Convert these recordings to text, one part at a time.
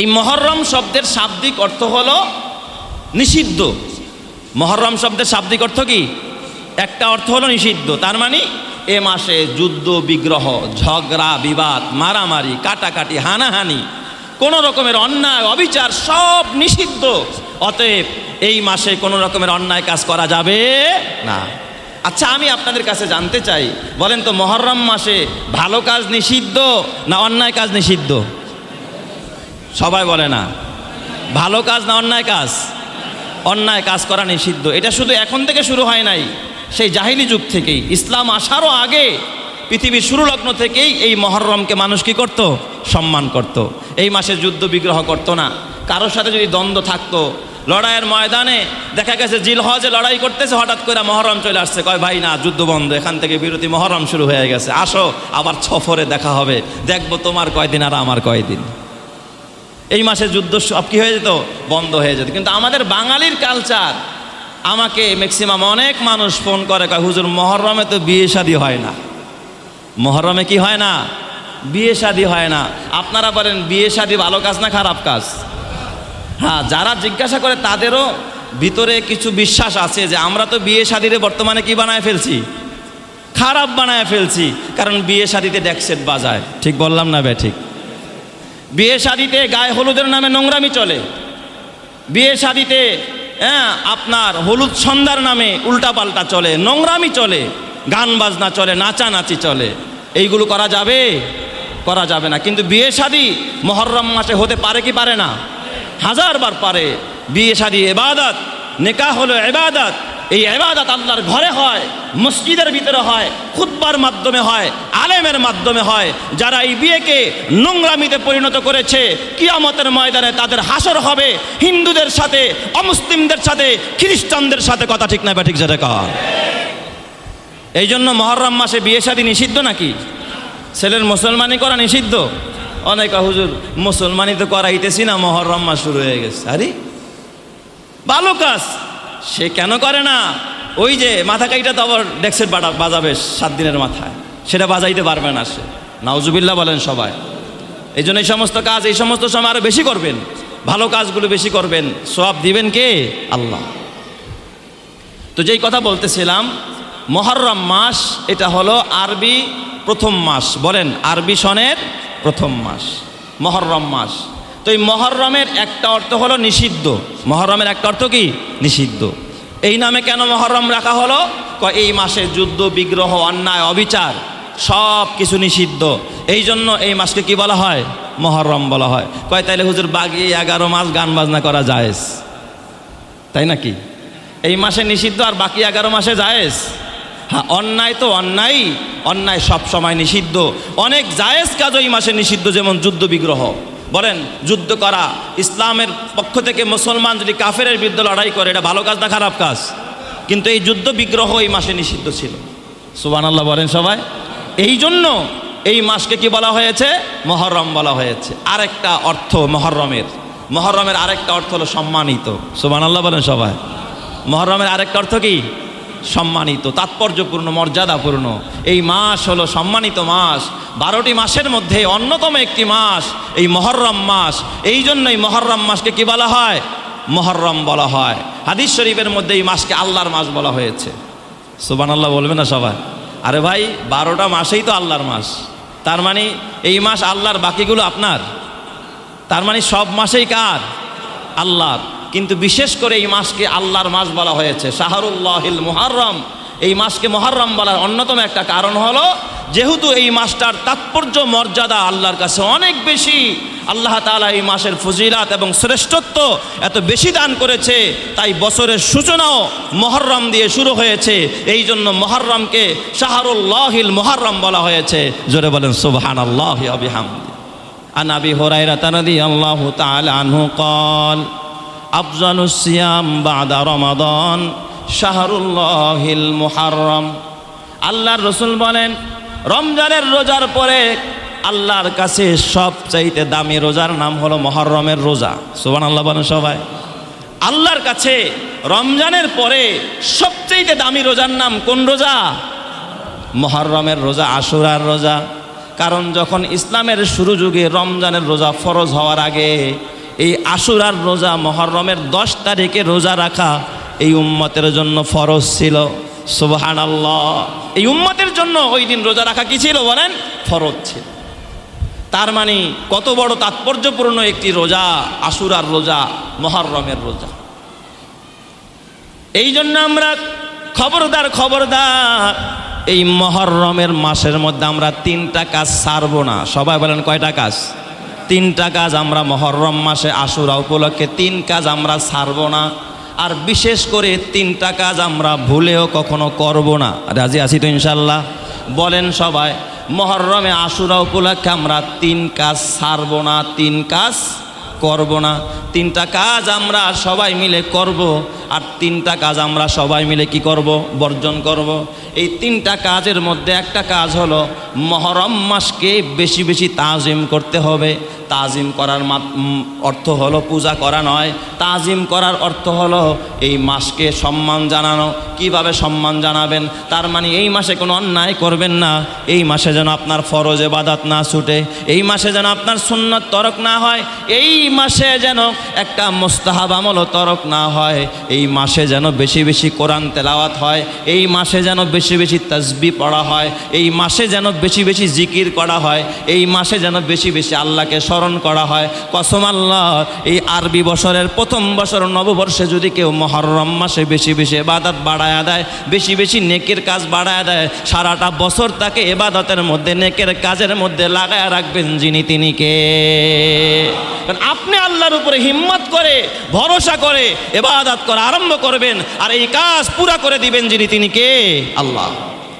এই মহরম শব্দের শাব্দিক অর্থ হলো নিষিদ্ধ। মহরম শব্দের শাব্দিক অর্থ কি? একটা অর্থ হলো নিষিদ্ধ। তার মানে এ মাসে যুদ্ধ, বিগ্রহ, ঝগড়া, বিবাদ, মারামারি, কাটাকাটি, হানাহানি, কোনো রকমের অন্যায়, অবিচার সব নিষিদ্ধ। অতএব এই মাসে কোনো রকমের অন্যায় কাজ করা যাবে না। আচ্ছা আমি আপনাদের কাছে জানতে চাই, বলেন তো মহরম মাসে ভালো কাজ নিষিদ্ধ না অন্যায় কাজ নিষিদ্ধ? সবাই বলে না। ভালো কাজ না অন্যায় কাজ? অন্যায় কাজ করা নিষিদ্ধ। এটা শুধু এখন থেকে শুরু হয় নাই, সেই জাহিলি যুগ থেকেই। ইসলাম আসারও আগে, পৃথিবীর শুরু লগ্ন থেকেই এই মহরমকে মানুষ কী করত? সম্মান করত। এই মাসে যুদ্ধ বিগ্রহ করত না। কারোর সাথে যদি দ্বন্দ্ব থাকতো, লড়াইয়ের ময়দানে দেখা গেছে জিল হজে লড়াই করতেছে, হঠাৎ করে মহরম চলে আসছে। কয়, ভাই, না, যুদ্ধ বন্ধ, এখান থেকে বিরতি, মহরম শুরু হয়ে গেছে। আসো, আবার ছফরে দেখা হবে। দেখব তোমার কয়দিন আর আমার কয়দিন। এই মাসে যুদ্ধ সব কি হয়ে যেত? বন্ধ হয়ে যেত। কিন্তু আমাদের বাঙালির কালচার আমাকে ম্যাক্সিমাম অনেক মানুষ ফোন করে, কয়, হুজুর, মহরমে তো বিয়ে শাদি হয় না। মহরমে কি হয় না? বিয়ে শাদি হয় না। আপনারা বলেন, বিয়ে শাদী ভালো কাজ না খারাপ কাজ? হ্যাঁ যারা জিজ্ঞাসা করে তাদেরও ভিতরে কিছু বিশ্বাস আছে যে আমরা তো বিয়ে শাদিরে বর্তমানে কি বানায় ফেলছি? খারাপ বানায় ফেলছি। কারণ বিয়ে শাদিতে ডেকসেট বাজায়। ঠিক বললাম না ব্যা ঠিক? বিয়ে শাদিতে গায়ে হলুদের নামে নোংরামি চলে। বিয়ে শাদিতে হ্যাঁ আপনার হলুদ সন্ধ্যার নামে উল্টাপাল্টা চলে, নোংরামি চলে, গান বাজনা চলে, নাচানাচি চলে। এইগুলো করা যাবে? করা যাবে না। কিন্তু বিয়ে শাদি মহরম মাসে হতে পারে কি পারে না? হাজারবার পারে। বিয়ে শাদি এবাদত নেকা হলো এবাদত। এই এবাদত আল্লাহর ঘরে হয়, মসজিদের ভিতরে হয়, খুতবার মাধ্যমে হয়, আলেমের মাধ্যমে হয়, যারা এই বিয়েকে নোংরামিতে পরিণত করেছে, কিয়ামতের ময়দানে তাদের হাসর হবে, হিন্দুদের সাথে, অমুসলিমদের সাথে, খ্রিস্টানদের সাথে কথা ঠিক না বা ঠিক যেটা কর। এই জন্য মহরম মাসে বিয়ে শাদী নিষিদ্ধ নাকি? ছেলের মুসলমানি করা নিষিদ্ধ? অনেক হুজুর, মুসলমানি তো করাইতেছি না, মহরম মাস শুরু হয়ে গেছে। আরে, ভালো কাজ। সে কেন করে না? ওই যে মাথা কাইটা তো আবার ডেক্সেট বাটা বাজাবে সাত দিনের মাথায়। সেটা বাজাইতে পারবে না সে। নাউজুবিল্লাহ বলেন সবাই। এই জন্য এই সমস্ত কাজ, এই সমস্ত সময় আরও বেশি করবেন। ভালো কাজগুলো বেশি করবেন। সব দিবেন কে? আল্লাহ। তো যেই কথা বলতেছিলাম, মহরম মাস, এটা হলো আরবি প্রথম মাস। বলেন, আরবি সনের প্রথম মাস। মহরম মাস। তো এই মহরমের একটা অর্থ হলো নিষিদ্ধ। মহরমের একটা অর্থ কি? নিষিদ্ধ। এই নামে কেন মহরম রাখা হলো? এই মাসে যুদ্ধ, বিগ্রহ, অন্যায়, অবিচার সব কিছু নিষিদ্ধ। এই জন্য এই মাসকে কি বলা হয়? মহরম বলা হয়। কয়, তাইলে হুজুর বাগি এগারো মাস গান বাজনা করা যায় তাই নাকি? এই মাসে নিষিদ্ধ আর বাকি এগারো মাসে জায়েজ? হ্যাঁ অন্যায় তো অন্যায় অন্যায় সব সময় নিষিদ্ধ। অনেক জায়েজ কাজ ওই মাসে নিষিদ্ধ, যেমন যুদ্ধ, বিগ্রহ। বলেন, যুদ্ধ করা, ইসলামের পক্ষ থেকে মুসলমান যদি কাফেরের বিরুদ্ধে লড়াই করে, এটা ভালো কাজ না খারাপ কাজ? কিন্তু এই যুদ্ধ বিগ্রহ এই মাসে নিষিদ্ধ ছিল। সুবান আল্লাহ বলেন সবাই। এই জন্য এই মাসকে কি বলা হয়েছে? মহরম বলা হয়েছে। আরেকটা অর্থ মহরমের। মহরমের আরেকটা অর্থ হলো সম্মানিত। সুবান আল্লাহ বলেন সবাই। মহরমের আরেকটা অর্থ কি? সম্মানিত, তাৎপর্যপূর্ণ, মর্যাদাপূর্ণ। এই মাস হলো সম্মানিত মাস। বারোটি মাসের মধ্যে অন্যতম একটি মাস, এই মহরম মাস। এই জন্যই মহরম মাসকে কি বলা হয়? মহরম বলা হয়। হাদিস শরীফের মধ্যে এই মাসকে আল্লাহর মাস বলা হয়েছে। সুবান আল্লাহ বলবে না সবাই? আরে ভাই, বারোটা মাসেই তো আল্লাহর মাস। তার মানে এই মাস আল্লাহর বাকিগুলো আপনার? তার মানে সব মাসেই কার? আল্লাহর। কিন্তু বিশেষ করে এই মাসকে আল্লাহর মাস বলা হয়েছে, শাহরুল্লাহিল মুহারম এই মাসকে মহারম বলার অন্যতম একটা কারণ হলো, যেহেতু এই মাসটার তাৎপর্য, মর্যাদা আল্লাহর কাছে অনেক বেশি, আল্লাহ তালা এই মাসের ফজিলাত এবং শ্রেষ্ঠত্ব এত বেশি দান করেছে, তাই বছরের সূচনাও মহরম দিয়ে শুরু হয়েছে। এই জন্য মহরমকে শাহরুল্লাহিল মহরম বলা হয়েছে। জোরে বলেন সুবহান আল্লাহ আবিহাম আনাবি হরাই রাতানদি আল্লাহ তাল আনহু কল আফজালুসিয়াম বাদা রমাদন শাহরুল্লাহিল মুহারম আল্লাহর রসুল বলেন, রমজানের রোজার পরে আল্লাহর কাছে সব চাইতে দামি রোজার নাম হলো মহরমের রোজা। সুবান আল্লাহ বলেন সবাই। আল্লাহর কাছে রমজানের পরে সবচেয়ে দামি রোজার নাম কোন রোজা? মহরমের রোজা, আশুরার রোজা। কারণ যখন ইসলামের শুরু যুগে রমজানের রোজা ফরজ হওয়ার আগে এই আশুরার রোজা মহরমের দশ তারিখে রোজা রাখা এই উম্মতের জন্য ফরজ ছিল। সুবহান আল্লাহ এই উম্মতের জন্য ওই দিন রোজা রাখা কি ছিল বলেন? ফরজ ছিল। তার মানে কত বড় তাৎপর্যপূর্ণ একটি রোজা, আশুরার রোজা, মহরমের রোজা। এই জন্য আমরা খবরদার খবরদার, এই মহরমের মাসের মধ্যে আমরা তিনটা কাজ সারবো না। সবাই বলেন কয়টা কাজ? তিনটা কাজ আমরা মহরম মাসে আশুরা উপলক্ষে তিন কাজ আমরা সারব না। আর বিশেষ করে তিনটা কাজ আমরা ভুলেও কখনো করব না। রাজি আছি তো ইনশাল্লাহ? বলেন সবাই, মহরমে আশুরা উপলক্ষে আমরা তিন কাজ সারব না, তিন কাজ করব না। তিনটা কাজ আমরা সবাই মিলে করব, আর তিনটা কাজ আমরা সবাই মিলে কি করব? বর্জন করব। এই তিনটা কাজের মধ্যে একটা কাজ হলো মহরম মাসকে বেশি বেশি তাজিম করতে হবে। তাজিম করার অর্থ হলো পূজা করা নয়। তাজিম করার অর্থ হলো এই মাসকে সম্মান জানানো। কীভাবে সম্মান জানাবেন? তার মানে এই মাসে কোনো অন্যায় করবেন না। এই মাসে যেন আপনার ফরজ বাদাত না ছুটে। এই মাসে যেন আপনার সুন্নত তরক না হয়। এই মাসে যেন একটা মোস্তাহাব আমলও তরক না হয়। এই মাসে যেন বেশি বেশি কোরআন তেলাওয়াত হয়। এই মাসে যেন বেশি বেশি তসবি পড়া হয়। এই মাসে যেন বেশি বেশি জিকির করা হয়। এই মাসে যেন বেশি বেশি আল্লাহকে স্মরণ করা হয়। কসম আল্লাহ, এই আরবি বছরের প্রথম বছর নববর্ষে যদি কেউ মহরম মাসে বেশি বেশি এবাদত বাড়ায়া দেয়, বেশি বেশি নেকের কাজ বাড়ায়া দেয়, সারাটা বছর তাকে এবাদতের মধ্যে, নেকের কাজের মধ্যে লাগায়া রাখবেন যিনি তিনি কে? আপনি আল্লাহর উপরে হিম্মত করে, ভরসা করে এবাদত করা আরম্ভ করবেন, আর এই কাজ পুরা করে দিবেন যিনি তিনি কে? আল্লাহ।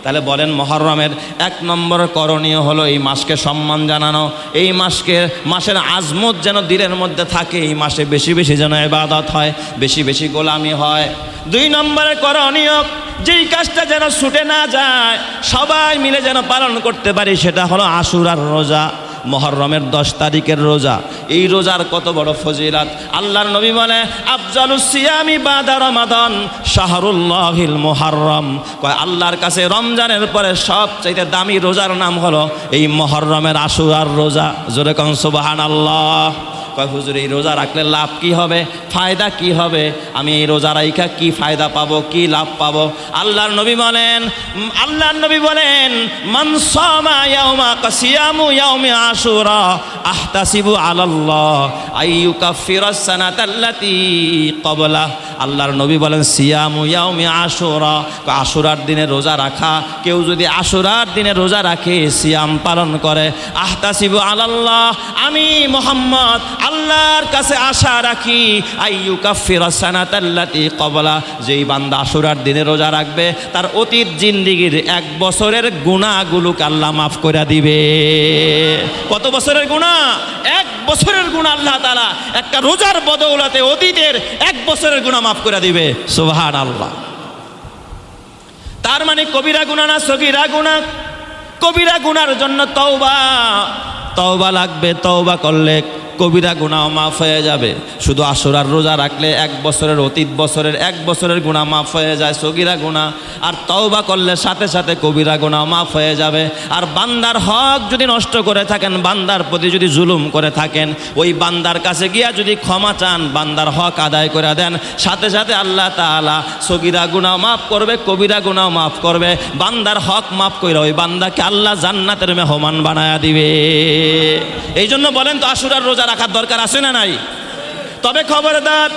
তাহলে বলেন মহরমের এক নম্বর করণীয় হলো এই মাসকে সম্মান জানানো। এই মাসকে, মাসের আজমত যেন দিনের মধ্যে থাকে, এই মাসে বেশি বেশি যেন এবাদত হয়, বেশি বেশি গোলামি হয়। দুই নম্বরে করণীয়, যেই কাজটা যেন ছুটে না যায়, সবাই মিলে যেন পালন করতে পারি, সেটা হলো আশুরার রোজা। মহরমের দশ তারিখের রোজা। এই রোজার কত বড় ফজিলাত। আল্লাহর নবী বলে আফজালুসিয়ামি বাদা রমাদান শাহরুল্লাহিল মুহাররম। কয়, আল্লাহর কাছে রমজানের পরে সবচাইতে দামি রোজার নাম হলো এই মহরমের আশুরার রোজা। জোরে কন, সুবহানাল্লাহ। কয়, হুজুর, এই রোজা রাখলে লাভ কি হবে? ফায়দা কি হবে? আমি এই রোজা রাইখা কি ফায়দা পাবো? কি লাভ পাবো? আল্লাহর নবী বলেন আল্লাহর নবী বলেন, মান সামা ইয়াউমা কাসিয়ামু ইয়াউমি আশুরা, আহতাসিবু আলাল্লাহ আইয়ুকাফিরাস সানাতাল্লাতী ক্বাবলা আল্লাহর নবী বলেন, সিয়ামু ইয়াউমি আশুরা। আশুরার দিনে রোজা রাখা, কেউ যদি আশুরার দিনে রোজা রাখে, সিয়াম পালন করে। আহতাসিবু আলাল্লাহ, আমি মোহাম্মদ আল্লাহর কাছে আশা রাখি আইয়ু কাফির সানাতাল্লাতি কবলা, যেই বান্দা আশুরার দিনে রোজা রাখবে, তার অতীত জিন্দিগির এক বছরের গুণাগুলোকে আল্লাহ মাফ করে দিবে। কত বছরের গুণা? এক বছরের গুণা আল্লাহ তালা একটা রোজার বদৌলতে অতীতের এক বছরের গুণা মাফ করে দিবে। সুবহান আল্লাহ তার মানে কবিরা গুণা না, সগিরা গুণা? কবিরা গুনার জন্য তওবা তওবা লাগবে, তওবা করলে কবিরা গুণাও মাফ হয়ে যাবে। শুধু আসরার রোজা রাখলে এক বছরের অতীত বছরের, এক বছরের গুণা মাফ হয়ে যায় সগিরা গুণা আর তওবা করলে সাথে সাথে কবিরা গুণাও মাফ হয়ে যাবে। আর বান্দার হক যদি নষ্ট করে থাকেন, বান্দার প্রতি যদি জুলুম করে থাকেন, ওই বান্দার কাছে গিয়া যদি ক্ষমা চান, বান্দার হক আদায় করে দেন, সাথে সাথে আল্লাহ তাআলা সগিরা গুনাও মাফ করবে, কবিরা গুনাও মাফ করবে। বান্দার হক মাফ করে ওই বান্দাকে আল্লাহ জান্নাতের মেহমান বানায়া দিবে। এই জন্য বলেন তো আশুরার রোজা রাখার দরকার আছে না নাই? তবে খবরদার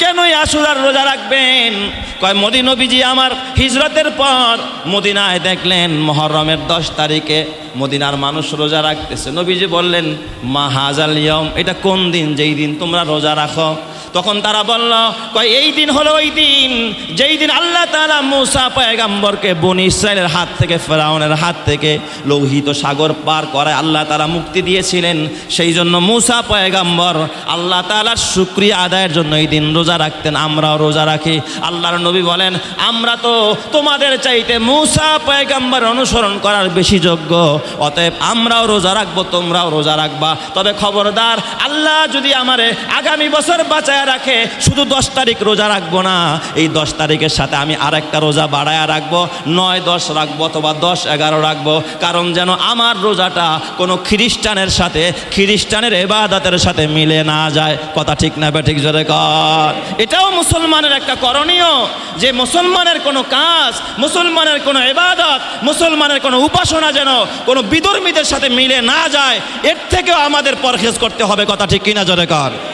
কেনই আশুরার রোজা রাখবেন? কয় মোদি নবীজি আমার হিজরতের পর মদিনায় দেখলেন, মহরমের দশ তারিখে মদিনার মানুষ রোজা রাখতেছে। নবীজি বললেন, মা হাজাল ইয়ম এটা কোন দিন? যেই দিন তোমরা রোজা রাখো। তখন তারা বলল, কয়, এই দিন হলো ওই দিন। যেই দিন আল্লাহ তাআলা মুসা পয়গাম্বরকে বনি ইসরায়েলের হাত থেকে, ফেরাউনের হাত থেকে লৌহিত সাগর পার করে আল্লাহ তাআলা মুক্তি দিয়েছিলেন। সেই জন্য মুসা পয়গাম্বর আল্লাহ তাআলার শুক্রিয়া আদায়ের জন্য এই দিন রোজা রাখতেন, আমরাও রোজা রাখি। আল্লাহর নবী বলেন, আমরা তো তোমাদের চাইতে মুসা পয়গাম্বর অনুসরণ করার বেশি যোগ্য। অতএব আমরাও রোজা রাখব, তোমরাও রোজা রাখবা। তবে খবরদার, আল্লাহ যদি আমারে আগামী বছর বাঁচায় রাখে, শুধু দশ তারিখ রোজা রাখব না। এই দশ তারিখের সাথে আমি আরেকটা রোজা বাড়ায় রাখব, নয় দশ রাখব অথবা দশ এগারো রাখব। কারণ যেন আমার রোজাটা কোনো খ্রিস্টানের সাথে, খ্রিস্টানের এবাদাতের সাথে মিলে না যায়। কথা ঠিক না বে ঠিক জোরে কর। এটাও মুসলমানের একটা করণীয় যে মুসলমানের কোনো কাজ, মুসলমানের কোনো এবাদত মুসলমানের কোনো উপাসনা যেন কোনো বিদর্মীদের সাথে মিলে না যায়, এর থেকেও আমাদের পরহেজ করতে হবে, কথা ঠিক কিনা জনকার কর।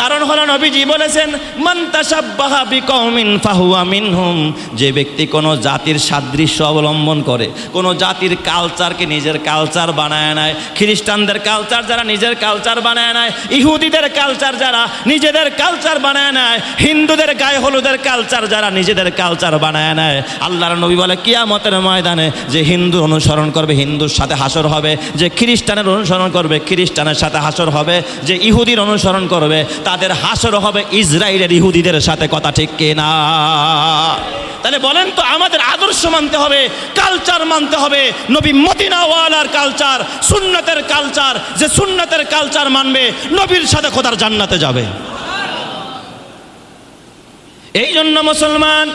কারণ হলো নবীজি বলেছেন, মান তাসাব্বাহা বিকৌমিন ফাহুয়া মিনহুম। যে ব্যক্তি কোনো জাতির সাদৃশ্য অবলম্বন করে, কোনো জাতির কালচারকে নিজের কালচার বানায় নেয়, খ্রিস্টানদের কালচার যারা নিজের কালচার বানায় নেয়, ইহুদিদের কালচার যারা নিজেদের কালচার বানায় নেয়, হিন্দুদের গায়ে হলুদের কালচার যারা নিজেদের কালচার বানায় নেয়। আল্লাহর নবী বলে, কিয়ামতের ময়দানে যে হিন্দু অনুসরণ করবে, হিন্দুর সাথে হাসর হবে, যে খ্রিস্টানের অনুসরণ করবে, খ্রিস্টানের সাথে হাসর হবে, যে ইহুদির অনুসরণ করবে তাদের হাসর হবে ইসরায়েলের ইহুদিদের সাথে কথা ঠিক কিনা? তাহলে বলেন তো আমাদের আদর্শ মানতে হবে কালচার মানতে হবে। নবী মদিনাওয়ালার কালচার সুন্নতের কালচার যে সুন্নতের কালচার মানবে, নবীর সাথে খোদার জান্নাতে যাবে। এই জন্য মুসলমান,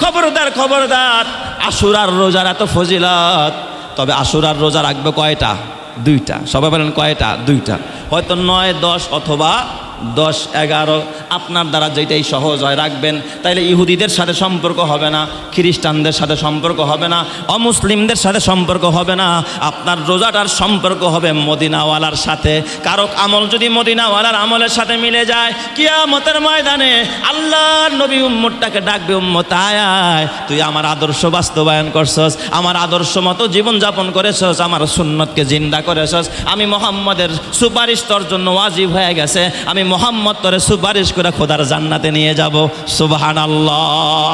খবরদার খবরদার, আশুরার রোজার এত ফজিলত। তবে আশুরার রোজা রাখবে কয়টা? দুইটা। সবাই বলেন কয়টা? দুইটা। হয়তো নয়, দশ অথবা দশ, এগারো, আপনার দ্বারা যেটাই সহজ হয়, রাখবেন। তাইলে ইহুদিদের সাথে সম্পর্ক হবে না, খ্রিস্টানদের সাথে সম্পর্ক হবে না, অমুসলিমদের সাথে সম্পর্ক হবে না, আপনার রোজাটার সম্পর্ক হবে মদিনাওয়ালার সাথে। কারও আমল যদি মদিনাওয়ালার আমলের সাথে মিলে যায়, কিয়ামতের ময়দানে আল্লাহ নবী উম্মতটাকে ডাকবে, উম্মত আয় তুই আমার আদর্শ বাস্তবায়ন করছস, আমার আদর্শ মতো জীবনযাপন করেছস, আমার সুন্নতকে জিন্দা করেছস, আমি মোহাম্মদের সুপারিশ তোর জন্য ওয়াজিব হয়ে গেছে, আমি মোহাম্মদ তোরে সুপারিশ করে খোদার জান্নাতে নিয়ে যাব। সুবাহান আল্লাহ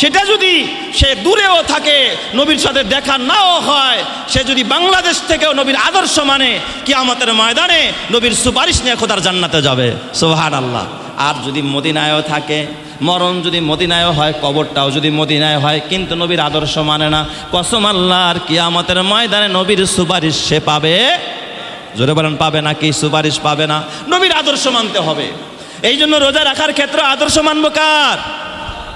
সেটা যদি সে দূরেও থাকে, নবীর সাথে দেখা নাও হয়, সে যদি বাংলাদেশ থেকেও নবীর আদর্শ মানে কি আমাদের ময়দানে নবীর সুপারিশ নিয়ে খোদার জান্নাতে যাবে। সোহান আল্লাহ আর যদি মদিনায়ও থাকে, মরণ যদি মদিনায় হয়, কবরটাও যদি মদিনায় হয়, কিন্তু নবীর আদর্শ মানে না, কসম আল্লাহ আল্লাহর কিয়ামতের ময়দানে নবীর সুপারিশ সে পাবে জোরে বলেন, পাবে না কি সুপারিশ পাবে না? নবীর আদর্শ মানতে হবে। এই জন্য রোজা রাখার ক্ষেত্রে আদর্শ মানবো কার?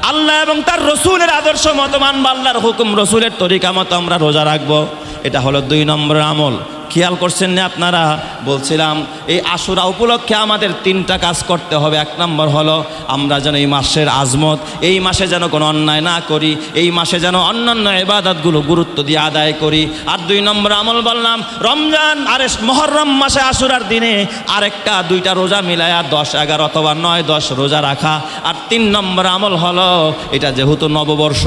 আল্লাহ এবং তার রসুলের আদর্শ মতো মানবো, আল্লাহর হুকুম, রসুলের তরিকা মতো আমরা রোজা রাখব। এটা হলো দুই নম্বরের আমল। খেয়াল করছেন না আপনারা? বলছিলাম, এই আশুরা উপলক্ষে আমাদের তিনটা কাজ করতে হবে। এক নম্বর হলো, আমরা যেন এই মাসের আজমত, এই মাসে যেন কোনো অন্যায় না করি, এই মাসে যেন অন্যান্য এবাদতগুলো গুরুত্ব দিয়ে আদায় করি। আর দুই নম্বর আমল বললাম, রমজান আরে মহরম মাসে আশুরার দিনে আরেকটা, দুইটা রোজা মিলায়া দশ, এগারো অথবা নয়, দশ রোজা রাখা। আর তিন নম্বর আমল হলো, এটা যেহেতু নববর্ষ,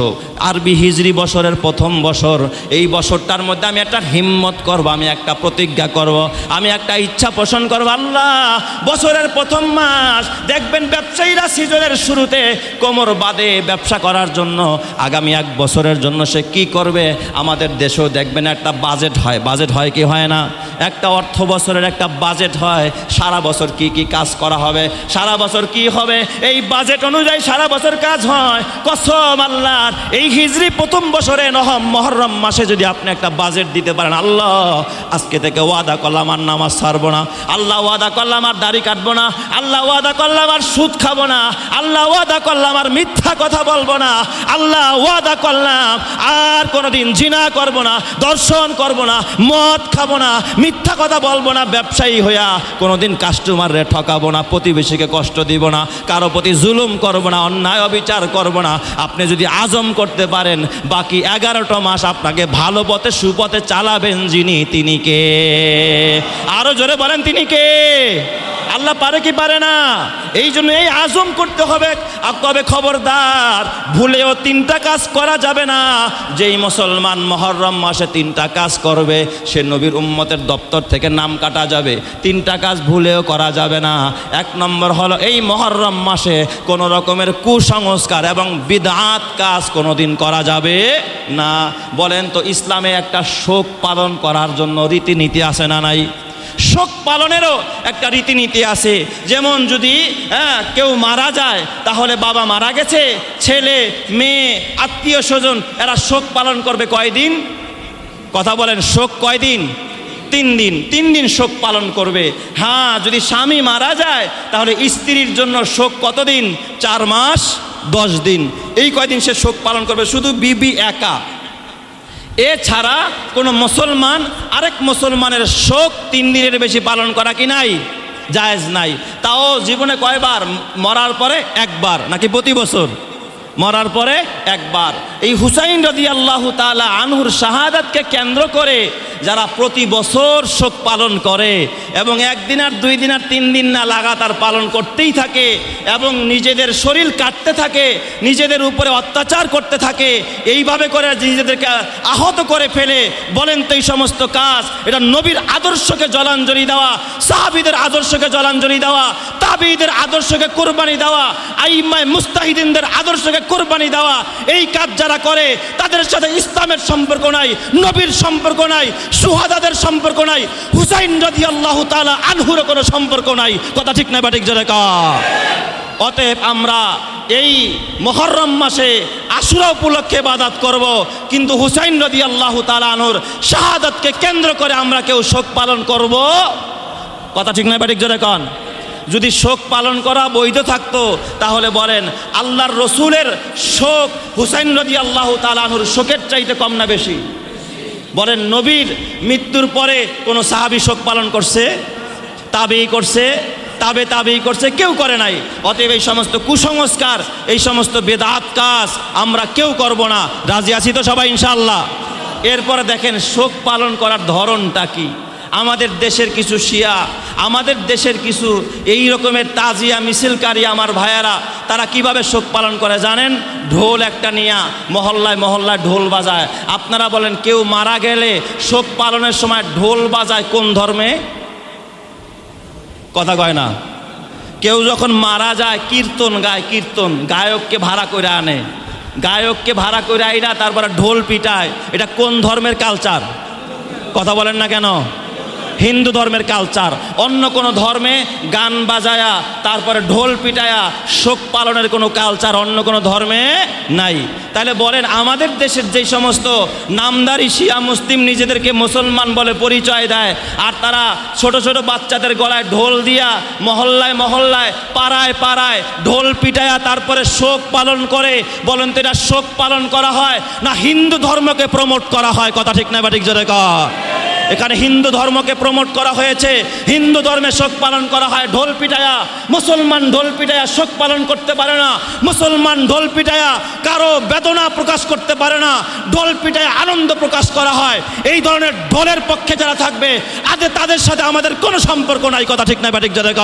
আরবি হিজরি বছরের প্রথম বছর, এই বছরটার মধ্যে আমি একটা হিম্মত করব, আমি একটা প্রতিজ্ঞা করব। আমি একটা ইচ্ছা পোষণ করব, আল্লাহ, বছরের প্রথম মাস, দেখবেন ব্যবসায়ীরা সিজনের শুরুতে কোমর বাদে ব্যবসা করার জন্য। আগামী এক বছরের জন্য সে কি করবে? আমাদের দেশেও দেখবেন একটা বাজেট হয়। বাজেট হয় কি হয় না? একটা অর্থ বছরের একটা বাজেট হয়। সারা বছর কি কি কাজ করা হবে? সারা বছর কি হবে? এই বাজেট অনুযায়ী সারা বছর কাজ হয়। কসম আল্লাহর, এই হিজরি প্রথম বছরে নহম মহরম মাসে যদি আপনি একটা বাজেট দিতে পারেন, আল্লাহ আজকে থেকে ওয়াদা করলাম, আর নামাজ ছাড়বো না। আল্লাহ ওয়াদা করলাম, আর দাড়ি কাটবো না। আল্লাহ ওয়াদা করলাম, আর সুদ খাব না। আল্লাহ ওয়াদা করলাম, আর মিথ্যা কথা বলব না। আল্লাহ ওয়াদা করলাম, আর কোনোদিন জিনা করব না, দর্শন করব না, মদ খাব না, মিথ্যা কথা বলব না, ব্যবসায়ী হইয়া কোনোদিন কাস্টমাররে ঠকাবো না, প্রতিবেশীকে কষ্ট দিব না, কারও প্রতি জুলুম করব না, অন্যায় অবিচার করব না। আপনি যদি আজম করতে পারেন, বাকি এগারোটা মাস আপনাকে ভালো পথে, সুপথে চালাবেন যিনি, তিনি কে? আরও জোরে বলেন তিনি কে? আল্লাহ পারে কি পারে না? এই জন্য এই আজম করতে হবে। আর কবে খবরদার? ভুলেও তিনটা কাজ করা যাবে না। যেই মুসলমান মহরম মাসে তিনটা কাজ করবে, সে নবীর উম্মতের দপ্তর থেকে নাম কাটা যাবে। তিনটা কাজ ভুলেও করা যাবে না। এক নম্বর হলো, এই মহরম মাসে কোনো রকমের কুসংস্কার এবং বিদাত কাজ কোনোদিন করা যাবে না। বলেন তো, ইসলামে একটা শোক পালন করার জন্য রীতিনীতি আছে না নাই? শোক পালনেরও একটা রীতিনীতি আছে। যেমন যদি হ্যাঁ কেউ মারা যায়, তাহলে বাবা মারা গেছে, ছেলে, মেয়ে, আত্মীয় স্বজন, এরা শোক পালন করবে কয়দিন? কথা বলেন, শোক কয়দিন? তিন দিন। তিন দিন শোক পালন করবে। হ্যাঁ যদি স্বামী মারা যায়, তাহলে স্ত্রীর জন্য শোক কতদিন? চার মাস, দশ দিন। এই কয়দিন সে শোক পালন করবে? শুধু বিবি একা। এছাড়া কোনো মুসলমান, আরেক মুসলমানের শোক তিন দিনের বেশি পালন করা কি নাই? জায়েজ নাই। তাও জীবনে কয়বার? মরার পরে একবার, নাকি প্রতি বছর? মরার পরে একবার। এই হুসাইন রদি আল্লাহ তালা আনহুর শাহাদাতকে কেন্দ্র করে যারা প্রতি বছর শোক পালন করে এবং একদিন আর দুই দিন আর তিন দিন না লাগাতার পালন করতেই থাকে এবং নিজেদের শরীর কাটতে থাকে, নিজেদের উপরে অত্যাচার করতে থাকে, এইভাবে করে নিজেদেরকে আহত করে ফেলে। বলেন তো এই সমস্ত কাজ, এটা নবীর আদর্শকে জলাঞ্জলি দেওয়া, সাহাবিদের আদর্শকে জলাঞ্জলি দেওয়া তাবিদের আদর্শকে কোরবানি দেওয়া, আইমায় মুস্তাহিদিনদের আদর্শকে কোরবানি দেওয়া, এই কাজ যারা করে, তাদের সাথে ইসলামের সম্পর্ক নাই, নবীর সম্পর্ক নাই সুহাদাদের সম্পর্ক নাই, হুসাইন রাদি আল্লাহ তালা আনহুরও কোনো সম্পর্ক নাই। কথা ঠিক না বাটিক জোরে অতএব আমরা এই মহরম মাসে আশুরা উপলক্ষে বাদাত করব, কিন্তু হুসাইন রদি আল্লাহ তালানুর শাহাদাতকে কেন্দ্র করে আমরা কেউ শোক পালন করব? কথা ঠিক নয় বাটিক জোরে কন। যদি শোক পালন করা বৈধ থাকতো, তাহলে বলেন, আল্লাহর রসুলের শোক হুসাইন রদি আল্লাহ তালানুর শোকের চাইতে কম না বেশি। বলেন, নবীর মৃত্যুর পরে কোনো সাহাবি শোক পালন করছে? তাবেই করছে, তাবে তাবেই করছে, কেউ করে নাই। অতএব এই সমস্ত কুসংস্কার, এই সমস্ত বেদাত কাজ আমরা কেউ করব না। রাজি আছি তো সবাই ইনশাল্লাহ এরপরে দেখেন, শোক পালন করার ধরনটা কি? আমাদের দেশের কিছু শিয়া, আমাদের দেশের কিছু এই রকমের তাজিয়া মিছিলকারী আমার ভাইয়ারা, তারা কীভাবে শোক পালন করে জানেন? ঢোল একটা নিয়া মহল্লায় মহল্লায় ঢোল বাজায়। আপনারা বলেন, কেউ মারা গেলে শোক পালনের সময় ঢোল বাজায় কোন ধর্মে? কথা কয় না। কেউ যখন মারা যায়, কীর্তন গায়, কীর্তন, গায়ককে ভাড়া করে আনে। গায়ককে ভাড়া করে আইনা তারপরে ঢোল পিটায়। এটা কোন ধর্মের কালচার কথা বলেন না কেন? হিন্দু ধর্মের কালচার অন্য কোনো ধর্মে গান বাজায়া, তারপরে ঢোল পিটায়া শোক পালনের কোনো কালচার অন্য কোনো ধর্মে নাই। তাহলে বলেন, আমাদের দেশের যেই সমস্ত নামদারি শিয়া মুসলিম নিজেদেরকে মুসলমান বলে পরিচয় দেয়, আর তারা ছোট ছোট বাচ্চাদের গলায় ঢোল দিয়া মহল্লায় মহল্লায়, পাড়ায় পাড়ায় ঢোল পিটায়া তারপরে শোক পালন করে, বলেন তো এটা শোক পালন করা হয় না হিন্দু ধর্মকে প্রমোট করা হয়? কথা ঠিক না বা ঠিক জোরে কর এখানে হিন্দু ধর্মকে প্রমোট করা হয়েছে। হিন্দু ধর্মে শোক পালন করা হয়, ঢোল পিটায়া। মুসলমান ঢোল পিটায়া শোক পালন করতে পারে না। মুসলমান ঢোল পিটায়া কারও বেদনা প্রকাশ করতে পারে না। ঢোল পিটায় আনন্দ প্রকাশ করা হয়। এই ধরনের ঢোলের পক্ষে যারা থাকবে, আগে তাদের সাথে আমাদের কোনো সম্পর্ক নাই। কথা ঠিক নাই বাটিক যাদের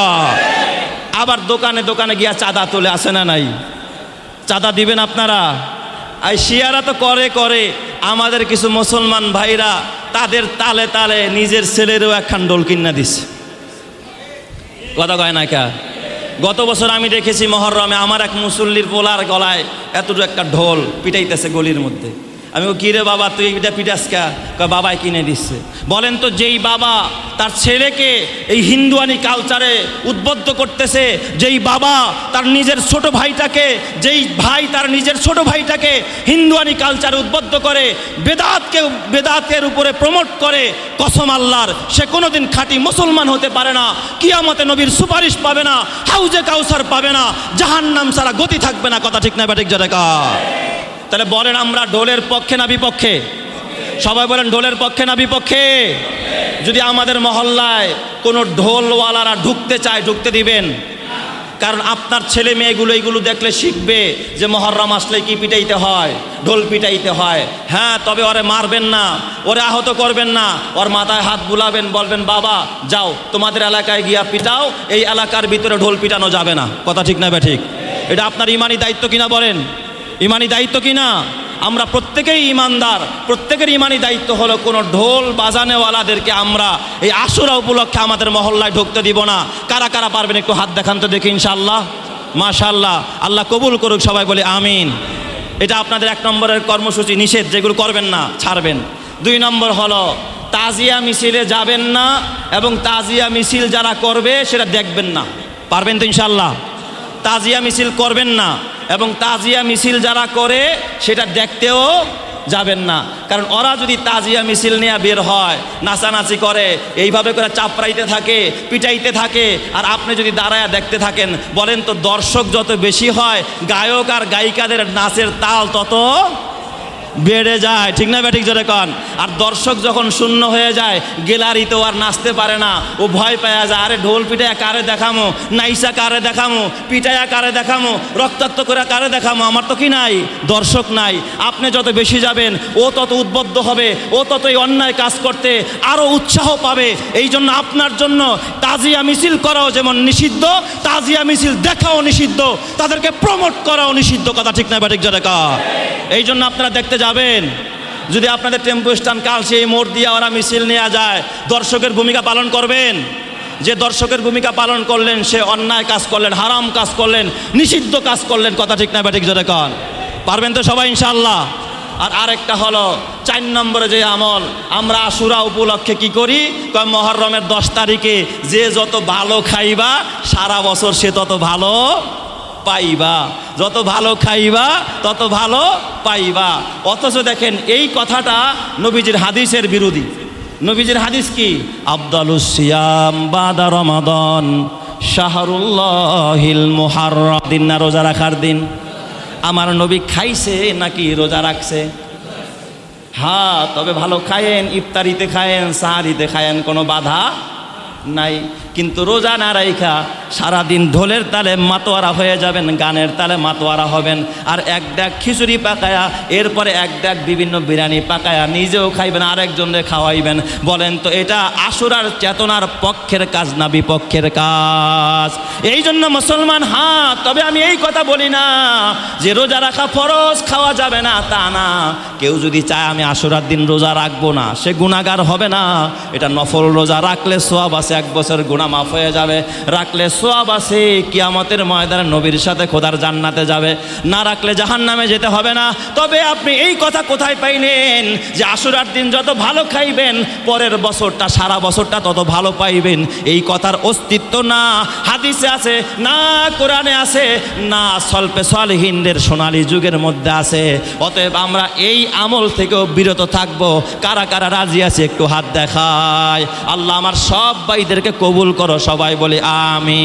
আবার দোকানে দোকানে গিয়া চাঁদা তুলে আসে না নাই? চাঁদা দিবেন আপনারা? আর শিয়ারা তো করে করে। আমাদের কিছু মুসলমান ভাইরা তাদের তালে তালে নিজের ছেলেরও একখান ডোল কিনা দিছে। কথা কয় না কে? গত বছর আমি দেখেছি মহরমে আমার এক মুসল্লির পোলার গলায় এতটুকু একটা ঢোল পিটাইতেছে গলির মধ্যে। আমি ও কিরে বাবা, তুই এটা পিটাস কা? কয়, বাবাই কিনে দিচ্ছে বলেন তো, যেই বাবা তার ছেলেকে এই হিন্দুয়ানি কালচারে উদ্বুদ্ধ করতেছে, যেই বাবা তার নিজের ছোট ভাইটাকে, যেই ভাই তার নিজের ছোট ভাইটাকে হিন্দুয়ানি কালচারে উদ্বুদ্ধ করে, বেদাতকে, বেদাতের উপরে প্রমোট করে, কসম আল্লাহর, সে কোনোদিন খাঁটি মুসলমান হতে পারে না, কিয়ামতে নবীর সুপারিশ পাবে না, হাউজে কাউসার পাবে না, জাহান্নাম সারা গতি থাকবে না, কথা ঠিক না, ব্যাটিক জারেকা তাহলে বলেন আমরা ঢোলের পক্ষে না বিপক্ষে? সবাই বলেন ঢোলের পক্ষে না বিপক্ষে? যদি আমাদের মহল্লায় কোনো ঢোলওয়ালারা ঢুকতে চায়, ঢুকতে দিবেন। কারণ আপনার ছেলে মেয়েগুলো এইগুলো দেখলে শিখবে যে মহরম আসলে কি পিটাইতে হয়, ঢোল পিটাইতে হয়। হ্যাঁ তবে ওরে মারবেন না, ওরে আহত করবেন না, ওর মাথায় হাত বুলাবেন, বলবেন, বাবা, যাও, তোমাদের এলাকায় গিয়া পিটাও, এই এলাকার ভিতরে ঢোল পিটানো যাবে না। কথা ঠিক না বে ঠিক? এটা আপনার ইমানি দায়িত্ব কিনা বলেন? ইমানি দায়িত্ব কি না আমরা প্রত্যেকেই ইমানদার। প্রত্যেকের ইমানি দায়িত্ব হলো কোনো ঢোল বাজানেওয়ালাদেরকে আমরা এই আশুরা উপলক্ষে আমাদের মহল্লায় ঢুকতে দিব না। কারা কারা পারবেন একটু হাত দেখান তো দেখি ইনশাল্লাহ মাশাল্লাহ আল্লাহ কবুল করুক সবাই বলে আমিন। এটা আপনাদের এক নম্বরের কর্মসূচি, নিষেধ, যেগুলো করবেন না, ছাড়বেন। দুই নম্বর হলো, তাজিয়া মিছিলে যাবেন না এবং তাজিয়া মিছিল যারা করবে, সেটা দেখবেন না। পারবেন তো ইনশাল্লাহ তাজিয়া মিছিল করবেন না। এবং তাজিয়া মিছিল যারা করে, সেটা দেখতেও যাবেন না। কারণ ওরা যদি তাজিয়া মিছিল নিয়ে বের হয়, নাচানাচি করে, এইভাবে করে চাপড়াইতে থাকে, পিটাইতে থাকে, আর আপনি যদি দাঁড়ায় দেখতে থাকেন, বলেন তো দর্শক যত বেশি হয়, গায়ক আর গায়িকাদের নাচের তাল তত বেড়ে যায়। ঠিক না ব্যাঠিক জোরে কন? আর দর্শক যখন শূন্য হয়ে যায় গ্যালারিতেও আর নাচতে পারে না। ও ভয় পাওয়া যায়, আরে ঢোল পিটায়া কারে দেখামো? নাইসা কারে দেখামো? পিটায়া কারে দেখামো? রক্তাক্ত করে কারে দেখামো? আমার তো কি নাই? দর্শক নাই। আপনি যত বেশি যাবেন, ও তত উদ্বুদ্ধ হবে, ও তত এই অন্যায় কাজ করতে আরও উৎসাহ পাবে। এই জন্য আপনার জন্য তাজিয়া মিছিল করাও যেমন নিষিদ্ধ, তাজিয়া মিছিল দেখাও নিষিদ্ধ। তাদেরকে প্রমোট করাও নিষিদ্ধ। কথা ঠিক না ব্যাঠিক জোরে কন? এই জন্য আপনারা দেখতে যাবেন। যদি আপনাদের টেম্পো স্ট্যান্ড কাল সেই মোড় দিয়ে ওরা মিছিল নেওয়া যায়, দর্শকের ভূমিকা পালন করবেন। যে দর্শকের ভূমিকা পালন করলেন, সে অন্যায় কাজ করলেন, হারাম কাজ করলেন, নিষিদ্ধ কাজ করলেন, কথা ঠিক না ব্যাঠিক জোরে কন। পারবেন তো সবাই ইনশাল্লাহ আর আরেকটা হলো, চার নম্বরে যে আমল, আমরা আশুরা উপলক্ষে কি করি? কয়, মহরমের দশ তারিখে যে যত ভালো খাইবা, সারা বছর সে তত ভালো পাইবা। যত ভালো খাইবা, তত ভালো পাইবা। অথচ দেখেন, এই কথাটা নবীজির হাদিসের বিরোধী। নবীজির হাদিস কি? আবদালুস সিয়াম বাদা রমাদন, শাহরুল্লাহিল মুহাররম। দিন না রোজা রাখার দিন। আমার নবী খাইছে নাকি রোজা রাখছে? হ্যাঁ তবে ভালো খায়েন, ইফতারিতে খায়েন, সাহারিতে খায়েন, কোনো বাধা নাই। কিন্তু রোজা না রাইখা সারাদিন ঢোলের তালে মাতোয়ারা হয়ে যাবেন, গানের তালে মাতোয়ারা হবেন। আর এক ডাক খিচুড়ি পাকায়া, এরপরে এক ডাক বিভিন্ন বিরিয়ানি পাকায়া নিজেও খাইবেন আরেকজনকে খাওয়াইবেন। বলেন তো, এটা আশুরার চেতনার পক্ষের কাজ না বিপক্ষের কাজ? এই জন্য মুসলমান হ্যাঁ তবে আমি এই কথা বলি না যে রোজা রাখা ফরজ, খাওয়া যাবে না, তা না। কেউ যদি চায় আমি আশুরার দিন রোজা রাখব না, সে গুণাগার হবে না। এটা নফল রোজা, রাখলে সোয়াব আছে, এক বছর গুণা মাফ হয়ে যাবে। রাখলে সোয়াব আছে, কিয়ামতের ময়দানে নবীর সাথে খোদার জান্নাতে যাবে। না রাখলে জাহান নামে যেতে হবে না। তবে আপনি এই কথা কোথায় পাইলেন যে আশুরার দিন যত ভালো খাইবেন, পরের বছরটা, সারা বছরটা তত ভালো পাইবেন? এই কথার অস্তিত্ব না। হাদিসে আছে, না কোরআনে আছে, না সল্পে সলহীনদের সোনালী যুগের মধ্যে আছে। অতএব আমরা এই আমল থেকেও বিরত থাকব। কারা কারা রাজি আছে, একটু হাত দেখায়। আল্লাহ আমার সব ভাইদেরকে কবুল করো, সবাই বলে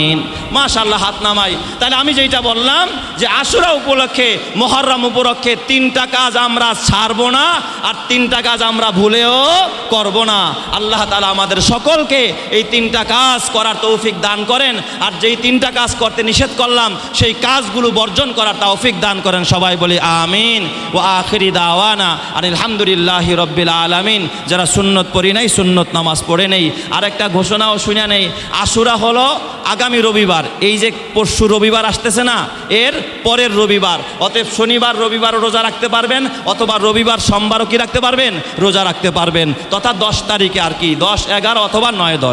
আমিন। মাশাল্লাহ হাত নামাই। তাহলে আমি যেটা বললাম যে আশুরা উপলক্ষে, মহরম উপলক্ষে তিনটা কাজ আমরা ছাড়বো না, আর তিনটা কাজ আমরা ভুলেও করব না। আল্লাহ তালা আমাদের সকলকে এই তিনটা কাজ করার তৌফিক দান করেন, আর যেই তিনটা কাজ করতে নিষেধ করলাম, সেই কাজগুলো বর্জন করার তৌফিক দান করেন। সবাই বলি আমিন। ও আখরি দাওয়ানা আর আলহামদুলিল্লাহ রব্বিল আলামিন। যারা সুন্নত পড়ি নাই, সুন্নত নামাজ পড়ে নেই। আর একটা ঘোষণাও শুনে নেই। আশুরা হলো আগামী রবিবার, এই যে পরশু রবিবার আসতেছে না, এর পরের রবিবার। অতএব শনিবার, রবিবারও রোজা রাখতে পারবেন, অথবা রবিবার সোমবারও কি রাখতে পারবেন? রোজা রাখতে পারবেন। তথা দশ তারিখে আর কি, দশ, এগারো অথবা নয়, দশ।